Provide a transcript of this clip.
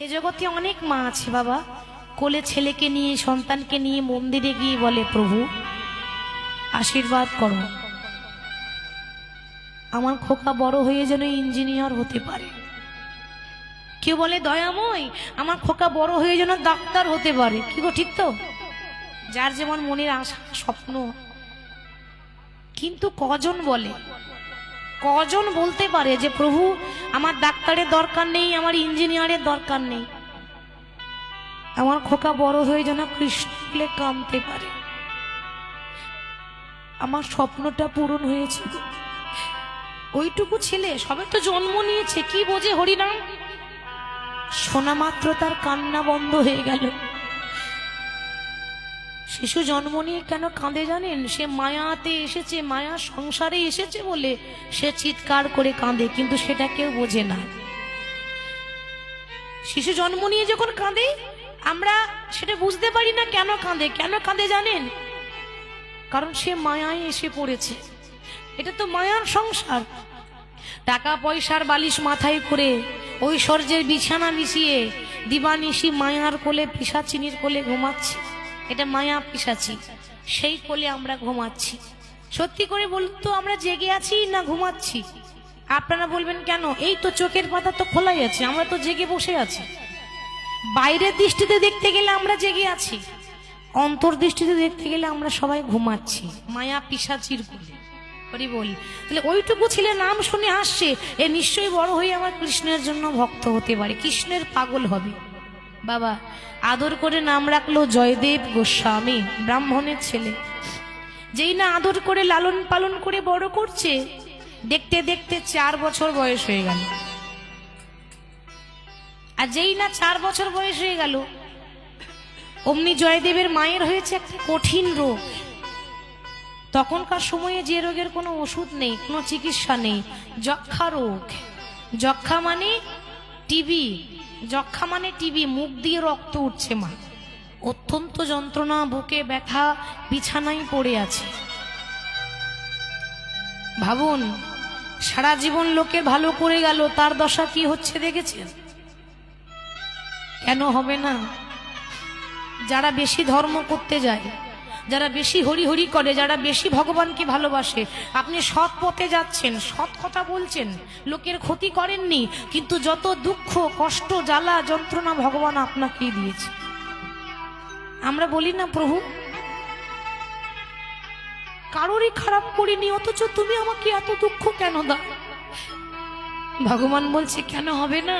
এ জগতে অনেক মা আছে, বাবা। কোলে ছেলেকে নিয়ে, সন্তানকে নিয়ে মন্দিরে গিয়ে বলে, প্রভু, আশীর্বাদ করো। আমার খোকা বড় হয়ে যেন ইঞ্জিনিয়ার হতে পারে। কেউ বলে, দয়াময়, আমার খোকা বড় হয়ে যেন ডাক্তার হতে পারে। কি গো, ঠিক তো? যার যেমন মনের আশা, স্বপ্ন। কিন্তু কজন বলে কজন বলতে পারে যে, প্রভু, আমার ডাক্তারের দরকার নেই, আমার ইঞ্জিনিয়ারের দরকার নেই। আমার খোকা বড় হয়ে যেন কৃষ্ণলে কামতে পারে। আমার স্বপ্নটা পূরণ হয়েছে ওইটুকু ছেলে, সবে তো জন্ম নিয়েছে, কি বোঝে হরিনাম? শোনা মাত্র তার কান্না বন্ধ হয়ে গেল। শিশু জন্ম নিয়ে কেন কাঁদে জানেন? সে মায়াতে এসেছে, মায়া সংসারে এসেছে বলে সে চিৎকার করে কাঁদে, কিন্তু সেটা কেউ বোঝে না। শিশু জন্ম নিয়ে যখন কাঁদে, আমরা সেটা বুঝতে পারি না কেন কাঁদে। কেন কাঁদে জানেন? কারণ সে মায়ায় এসে পড়েছে। এটা তো মায়ার সংসার। টাকা পয়সার বালিশ মাথায় করে ঐশ্বর্যের বিছানা মিশিয়ে দিবানিশি মায়ার কোলে, পিসাচিনির কোলে ঘুমাচ্ছি। এটা মায়া পিসাচি। সেই কোলে আমরা ঘুমাচ্ছি। সত্যি করে বলুন তো, আমরা জেগে আছি না ঘুমাচ্ছি? আপনারা বলবেন কেন? এই তো চোখের পাতা তো খোলাই আছে, আমরা তো জেগে বসে আছি। বাইরের দৃষ্টিতে দেখতে গেলে আমরা জেগে আছি। অন্তর্দৃষ্টিতে দেখতে গেলে আমরা সবাই ঘুমাচ্ছি। মায়া পিসাচির কোলে। বল। তাহলে ওইটুকু ছেলে নাম শুনে আসছে, এ নিশ্চয়ই বড় হয়ে আমার কৃষ্ণের জন্য ভক্ত হতে পারে। কৃষ্ণের পাগল হবে। বাবা, আদর করে নাম রাখল জয়দেব গোস্বামী, ব্রাহ্মণের ছেলে। যেই না আদর করে লালন পালন করে বড় করছে, দেখতে দেখতে চার বছর বয়স হয়ে গেল। আর যেই না চার বছর বয়স হয়ে গেল, অমনি জয়দেবের মায়ের হয়েছে একটা কঠিন রোগ। তখনকার সময়ে যে রোগের কোনো ওষুধ নেই, কোনো চিকিৎসা নেই যক্ষা রোগ। যক্ষা মানে টিবি যক্ষা মানে টিবি মুখ দিয়ে রক্ত উঠছে মা। অত্যন্ত যন্ত্রণা, বুকে ব্যথা, বিছানায় পড়ে আছে। ভাবুন, সারা জীবন লোকে ভালো করে গেল, তার দশা কি হচ্ছে দেখেছেন? কেন হবে না? যারা বেশি ধর্ম করতে যায় যারা বেশি হরি হরি করে, যারা বেশি ভগবানকে ভালোবাসে, আপনি সৎ পথে যাচ্ছেন, সৎ কথা বলছেন, লোকের ক্ষতি করেননি, কিন্তু যত দুঃখ, কষ্ট, জ্বালা, যন্ত্রণা ভগবান আপনাকেই দিয়েছে। আমরা বলি না, প্রভু, কারোরই খারাপ করিনি, অথচ তুমি আমাকে এত দুঃখ কেন দাও? ভগবান বলছে, কেন হবে না?